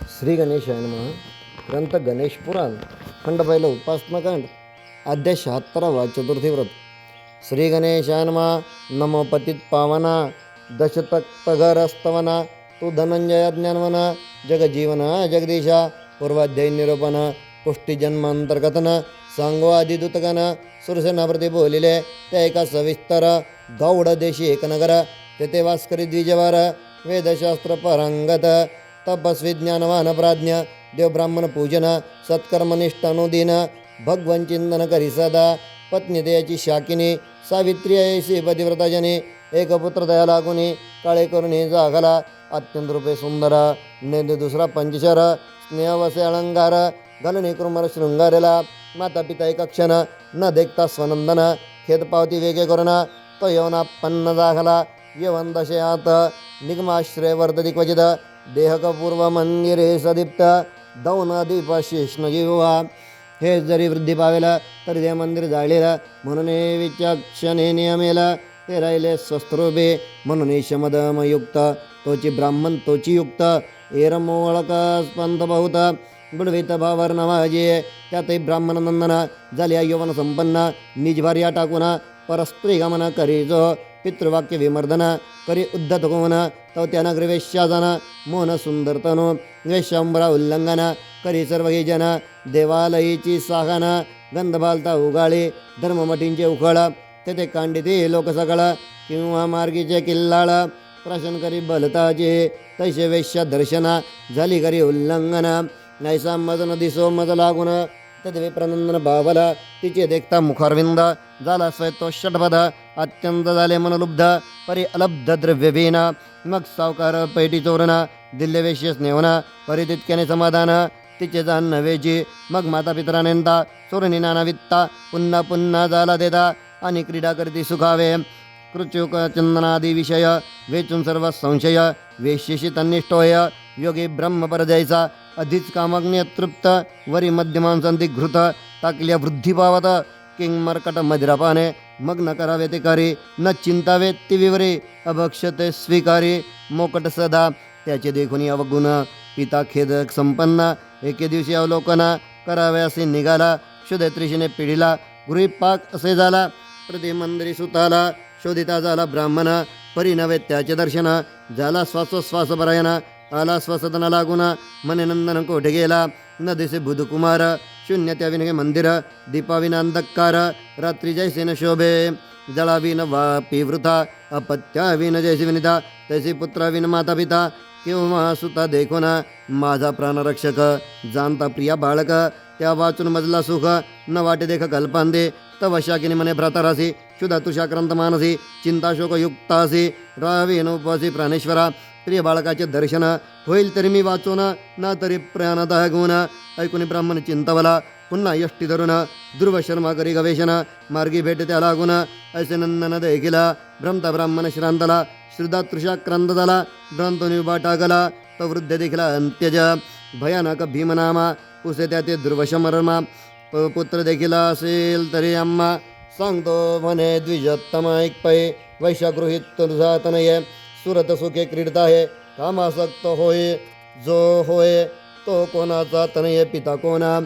श्री गणेशाय महा ग्रंथ गणेश पुराण खंड पहिलं उपासनाकांड अध्याय शहात्तरावा चतुर्थी व्रत. श्री गणेशाय नमः. नमो पतित पावना दशतक्तघरस्तवना तू धनंजय ज्ञानवना जगजीवन जगदीशा पूर्वाध्याय निरूपण पुष्टीजन्मांतर्गतन सांगवादिदूतगण सुरसेनाप्रती बोलिले त्या एका सविस्तर गौड देशी एकनगर तेथे वास्करी द्विजवार वेदशास्त्र पारंगत तपस्वी ज्ञानवान प्राज्ञ देवब्राह्मण पूजन सत्कर्मनिष्ठ अनुदीन भगवन चिंतन करी सदा पत्नी दयाची शाकिनी सावित्री ऐशी पतिव्रताजनी एक पुत्र दया लागुनी काळे करुणी जागला अत्यंत रूपे सुंदर नेंदे दुसरा पंचशर स्नेहवसे अलंकार घालून कृमर शृंगारेला माता पिता एक क्षण न देखता स्वनंदन खेद पावती वेगे करुण तो यवना पन्न दाखला यवन दशयात निगमाश्रय वर्तती क्वचित देहकपूर्व मंदिरे सदीप्त दौन दीप शेष्ण हे जरी वृद्धी पावेला तरी ते मंदिर जाळलेलं म्हणून हे विचक्षणे नियमेला। ते राहिले स्वस्थरूपे म्हणून शमदमयुक्त तोची ब्राह्मण तोची युक्त। एरमोळक स्पंत बहुत बुडवित भावर नवाजे। त्यातही ब्राह्मण नंदना झाल्या यवन संपन्न। निज भार्या टाकून। परस्त्री गमन करीजो। पितृवाक्य विमर्दन करी उद्धत कोन तो त्यानं ग्रवेश्याजन मोहन सुंदर तनु उल्लंघन करी सर्व जन देवालयीची सागन गंधबालता उगाळी धर्ममठींचे उखळ तेथे कांडिते लोकसकळ किंवा मार्गीचे किल्लाळ प्रशन करी बलताचे तैसे वेश्या दर्शना झाली करी उल्लंघन नैसा मजन दिसो मज लागून तद विप्रनंदन भावला तिचे देखता मुखारविंद झाला स्वयं तो षटपद अत्यंत झाले मनलुब्ध परी अलब्ध द्रव्यवीन मग सावकार पैटी चोरणा दिल्ले वेश्य स्नेहना परी तितक्याने समाधान. तिचे जाण नव्हेची मग माता पितरानेंता चोरणी नाना वित्ता पुन्हा पुन्हा झाला देता आणि क्रीडा करती सुखावे. कृचुक चंदनादी विषय वेचून सर्व संशय वेश्यशी तन्निष्ठोय योगी ब्रह्मपरजयचा अधिच कामग्ने तृप्त वरी मध्यमांसंधी घृत टाकल्या वृद्धी पावत किंग मर्कट मदिरापाने मग न करावे ते करी न चिंतावे ते विवरे. अभक्षते स्वीकारी मोकट सदा. त्याचे देखून अवगुण. पिता खेद संपन्न. एके दिवशी अवलोकना. करावे असे निघाला. शुद्ध त्रिशीने पिढीला. गृहीपाक असे झाला. प्रतिमंदिरी सुताला. शोधिता झाला ब्राह्मण. नव्हे त्याचे दर्शन. झाला श्वासोश्वासपरायणा आला श्वसदन लागून. मने नंदन कोठे गेला? न दिसे बुधकुमार. शून्य त्या विनगे मंदिर दीपाविन रात्री जैसेन शोभे। जळाविन वापी वृथा अपत्याविन जैसी विनिता तैसी पुत्राविन माता पिता किंवा सुता देखो ना माझा प्राणरक्षक जाणता प्रिया बाळक त्या वाचून मजला सुख न वाटे देख कल्पांदे तव शाकिनी मने भ्रातारासी शुद्ध तुषाक्रांत मानसी चिंता शोक युक्तासी रावी उपवासी प्राणेश्वरा प्रिय बाळकाचे दर्शन होईल तरी मी वाचून ना तरी प्राणदाह गुण ऐकून ब्राह्मण चिंतवला. पुन्हा यष्टी धरून ध्रुव शर्मा करी गवेषण मार्गी भेट त्या लागून. ऐसे नंदन देखिला भ्रमता ब्राह्मण श्रांतला श्रुदा तृषाक्रांत झाला भ्रांतो उभा टाकला तो वृद्ध देखील अंत्यज. भयानक भीमनामा उसे त्या ते ध्रुवशमरमा पुत्र देखील असेल तरी आम्हा सांगतो म्हणे द्विजत्तम ऐक पै वैशागृहित तुझा तनये सुरत सुखे क्रीडता हे कामासक्त होय जो होय तो कोणाचा तनय पिता कोणा?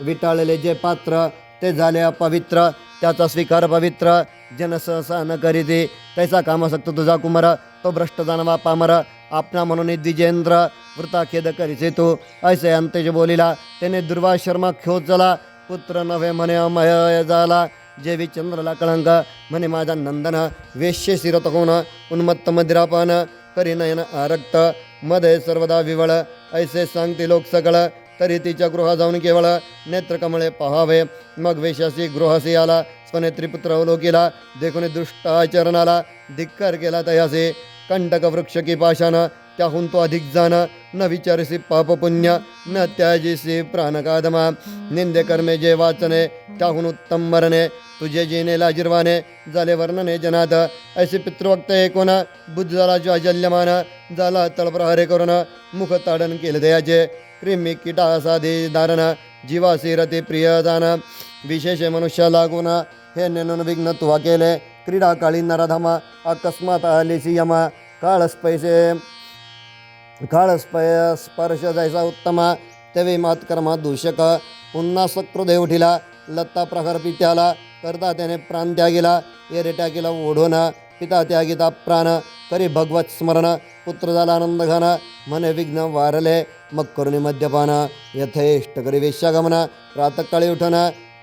विटाळले जे पात्र ते झाले अपवित्र. त्याचा स्वीकार पवित्र. जन सहसा न करीते तैसा कामासक्त तुझा कुमार. तो भ्रष्ट जाणवा पामर. आपणा म्हणून द्विजेंद्र वृता खेद करीचे तो. ऐसे अंतेज बोलिला त्याने दुर्वा शर्मा खोचला पुत्र नव्हे म्हणे अमय झाला. जेवी चंद्रला कळंक म्हणे माझा नंदन वेश्य शिरत होण उन्मत्त मदिरापान करी नयन आरक्त. मध्ये सर्वदा विवळ ऐसे सांगते लोक सगळं तरी तिच्या गृहा जाऊन केवळ नेत्रकमळे पहावे. मग वेशासी गृहासी आला स्वनेत्रीपुत्र अवलो अवलोकीला देखून दुष्ट आचरणाला धिक्कार केला तयासे. कंटक वृक्ष की पाशानं त्याहून तो अधिक जाण न विचारसी पाप पुण्य न त्याजीसी प्राणकादमा. निंदे कर्मे जे वाचने त्याहून उत्तम मरणे तुझे जेने लाजिरवाने झाले वर्णने जनात. ऐसे पितृवक्त कोण? बुद्ध झाला ज्वाजल्यमान झाला तळप्रहारे करून मुख ताडन केले दयाचे. क्रिमी किटासाधी धारण जीवासी रती प्रियदान विशेष मनुष्य लागून हे नेनून विघ्न तुवा केले. क्रीडा काळी नरधमा अकस्मात आलीसी यमा काळस पैसे काळस स्पय स्पर्श जैसा उत्तमा. तेवी मात कर्मा दूषक. पुन्हा सकृदेव उठिला. लत्ता प्रकार पित्याला करता त्याने प्राण त्यागिला एरे टाकीला ओढून पिता त्यागिता प्राण करी भगवत स्मरण पुत्र झाला आनंद घान मन विघ्न वारले मग करुणी मद्यपान यथेष्ट करी वेश्यागमन प्रातकाळी उठन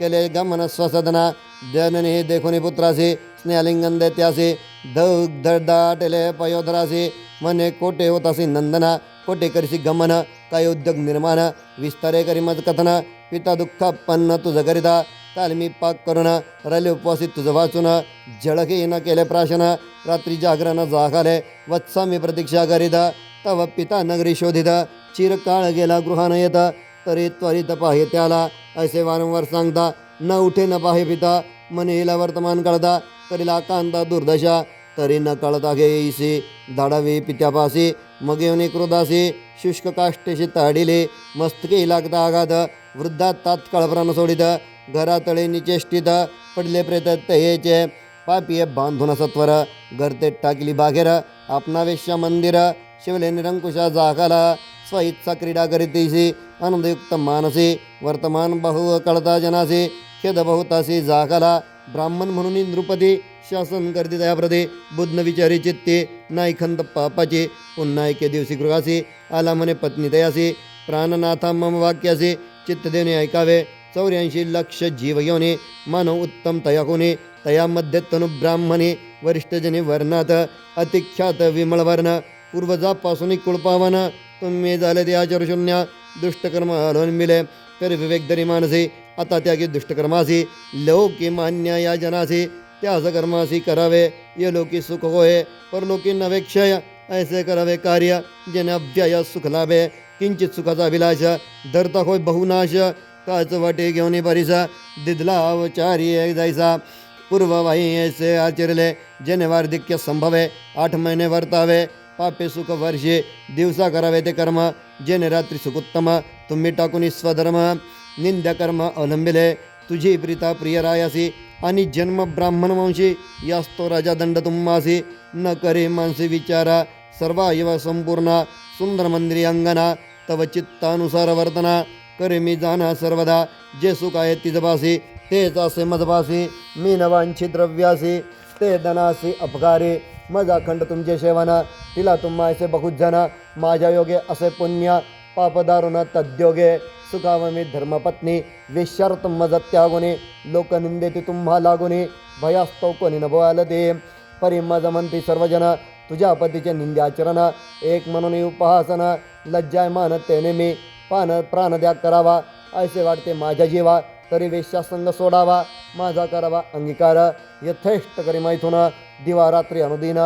केले गमन स्वसदना जननी देखुनी पुत्रासी स्नेहलिंगन देत्यासी दौग दाटेले पयोधरासी मने कोटे होतासी नंदना कोटे करीसी गमन काय उद्योग निर्माण विस्तारे करी मज कथन पिता दुःख पन्न तुझं करिता काल मी पाक करून रले उपवासी तुझं वाचून झळके न केले प्राशन रात्री जागरण जागाले वत्सा मी प्रतीक्षा करीत तव पिता नगरी शोधित चिरकाळ गेला गृहानं येत तरी त्वरित पाहे त्याला असे वारंवार सांगता न उठे न पाहे पिता मने हिला वर्तमान कळता तरी लाकांता दुर्दशा तरी न कळता घेईसी धाडावी पित्यापासी मग येऊन क्रोधासी शुष्क काष्टेशी ताडिले मस्तके लागता आघात वृद्धा तात्काळ प्राण सोडित घरातळे निचेष्टित पडले प्रेत तयेचे पापीय बांधून सत्वर गर्ते टाकली बाघेर आपणा वेश्या मंदिर शिवले निरंकुशा जागाला स्वइच्छा क्रीडा करीतीसी आनंदयुक्त मानसी वर्तमान बहु कळता जनासी खेद बहुतासी जागाला ब्राह्मण म्हणून नृपती शासन करते दयाप्रदे बुद्ध विचारी चित्ते नाही खंत पापाचे पुन्हा एके दिवशी गृहासी आला म्हणे पत्नी तयासी प्राणनाथा मम वाक्यासी चित्त देणे ऐकावे. चौऱ्याऐंशी लक्ष जीवयोने. मानव उत्तम तया कोणी तयामध्ये तनु वरिष्ठजने वर्णात. अतिख्यात विमळ वर्ण पूर्वजापासून कुळपावन तुम्ही झाले ते आचार शून्य दुष्टकर्म हलवून मिले. तर विवेक दरी मानसी आता त्यागी दुष्टकर्मासी. लौकी मान्य या जनासी त्यास कर्मासी करावे. ये लोकी सुख होय. परलोकी नवेक्षय. ऐसे करावे कार्य. जेने अव्यय सुख लाभे. किंचित सुखाचा अभिलाष धरता होय बहुनाश काच वाटे घेऊन परिसा दिदला अवचारी जायसा. पूर्ववाही ऐसे आचरले जेने वार्धिक्य संभवे आठ महिने वर्तावे पापे सुख वर्षे दिवसा करावे ते कर्म जेने रात्री सुखोत्तम तुम्ही टाकून स्वधर्म. निंद्य कर्म अवलंबिले तुझी प्रीता प्रिय रायासी आणि जन्म ब्राह्मण वंशी यास्तो राजा दंड तुम्हासी. न करे मानसी विचारा सर्वा संपूर्ण सुंदर मंदिरी अंगना तव चित्तानुसार वर्तना करे मी जाणा सर्वदा। जे सुख आहे तिजपासी तेच असे मजबासी मी नवांची द्रव्यासी। ते धनासी अपकारे। मजा खंड तुमचे सेवना तिला तुम्हा असे बहुत जन। माझ्या योगे असे पुण्य। पापदारुण तद्योगे। सुखाव मी धर्मपत्नी। वेश्यार्थ मज त्यागुने। लोक निंदेती तुम्हा लागुने। भयास्तव कोणी न बोल दे परी मज म्हणती सर्वजन। तुझ्या पतीचे निंद्याचरण एक म्हणून उपासना। लज्जाय मानत तेने मी. पान प्राणत्याग करावा. ऐसे वाटते माझ्या जीवा. तरी वेश्यासंग सोडावा. माझा करावा अंगीकार. यथेष्ट करी मैथून. दिवा रात्री अनुदिन.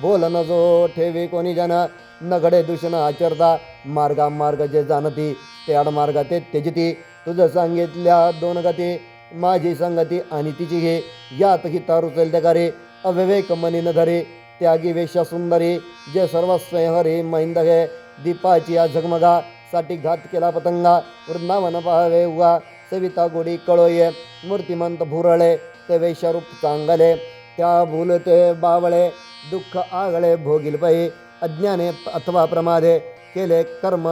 बोल न जो ठेवी कोणी जन. नगडे दूषण आचरता. मार्गा मार्ग जे जाणती ते आडमार्ग ते त्यजती. तुझं सांगितल्या दोन गती. माझी संगती आणि तिची घे. यात ही रुचल त्या रे अविवेक मनी न धरे. त्यागी वेश्या सुंदरी. जे सर्वस्व हरे महिंद घे. दीपाची या झगमगा साठी घात केला पतंगा वृंदावन पाहावे उगा सविता गोडी कळोये मूर्तिमंत भुरळे ते वेश्यारूप चांगले त्या भूलते बावळे दुःख आगळे भोगील पै अज्ञाने अथवा प्रमादे केले कर्म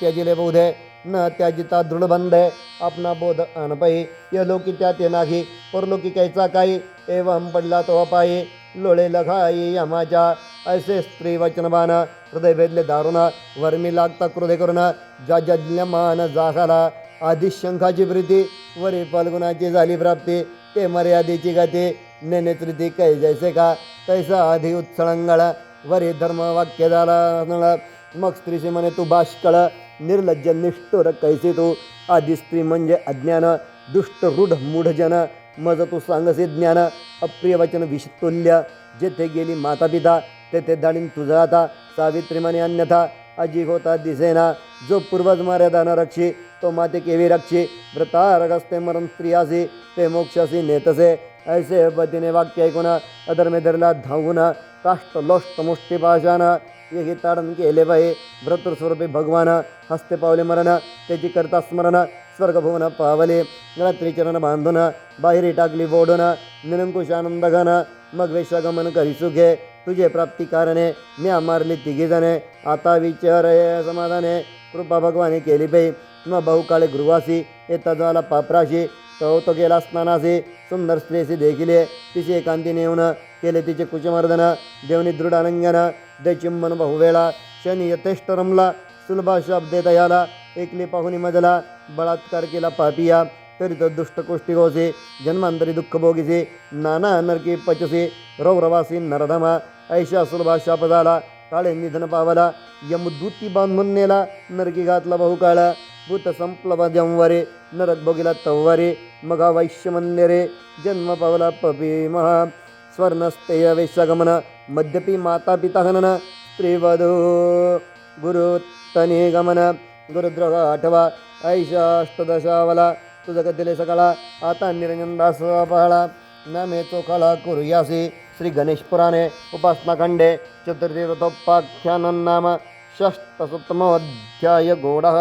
त्यजिले बोधे न त्याजिता दृढबंध आपला बोध अनपै यलोकी लोकी त्या ते नाही परलोकी कैचा काही एवं पडला तो अपायी लोळे लखाई यमाच्या ऐसे स्त्री वचनबान हृदय भेदले दारुण वर्मी लागता क्रोधे करुण जाजल्यमान जाखाला आधी शंखाची प्रीती वरी फाल्गुनाची झाली प्राप्ती ते मर्यादेची गती नेनेत्रिती कै जैसे का तैसा आधी उत्सळंगळ वरी धर्म वाक्य झाला मग स्त्रीशी म्हणे तू बाष्कळ निर्लज्ज निष्ठुर कैसे तू आधी स्त्री म्हणजे अज्ञान दुष्ट रूढ मूढजन मज तू सांगसे ज्ञान अप्रिय वचन विषतुल्य जेथे गेली माता पिता तेथे दाणीन तुझा आता सावित्रीमाने अन्यथा अजी होता दिसेना. जो पूर्वज मर्यादा न रक्षी तो माते केवी रक्षी. व्रता रगस्ते मरण स्त्रियासी ते मोक्षासी नेतसे. ऐसे पतीने वाक्य ऐकून अधर्मे धरला धावून काष्ट लोष्ट मुष्टीपाशान येही ताडण केले बाई व्रतस्वरूपी भगवान. हस्ते पावले मरण त्याची करता स्मरण. स्वर्गभुवन पावले रात्रीचरण बांधून बाहेरी टाकली बोडून निरंकुश आनंद घन मग वेशागमन करी सुखे तुझे प्राप्ती कारणे मी मारली तिघी जणे आता विचार समाधाने कृपा भगवाने केली पै मग बहुकाळे गृहासी येता झाला पापराशी तो तो गेला स्नानासी सुंदर स्त्रीसी देखील तिची एकांती नेऊन केले तिचे कुचमर्दन देवनी दृढालिंगन दे चुंबन बहुवेळा शनी यथेष्ट रमला सुलभा शब्देत याला एकली पाहुणी मजला बलात्कार केला पापिया तरी तो दुष्ट कोष्टी गोसे जन्मांतरी दुःख भोगीसे नाना नरके पचसे रौरवासी नरधमा ऐशा सुलभा शाप झाला काळे निधन पावला यमदूती बांधून नेला नरकी घातला बहुकाळा भूत संपलवा जंवरे नरक भोगीला तव्वारे मगा वैश्य मंदिरे जन्म पावला पपी महा स्वर्णस्तेय वेश्यागमन मद्यपी माता पिता हनन त्रिवधू गुरु तने गमन गुरुद्रोह आठवा ऐशा अष्टदशावला तुझं सकाळा आता निरंजन दास पहळा नामे चोखाळा कुरुयासी श्री गणेश पुराणे उपासनाखंडे चतुर्थी नाम षष्टसप्तमोऽध्याय गोडः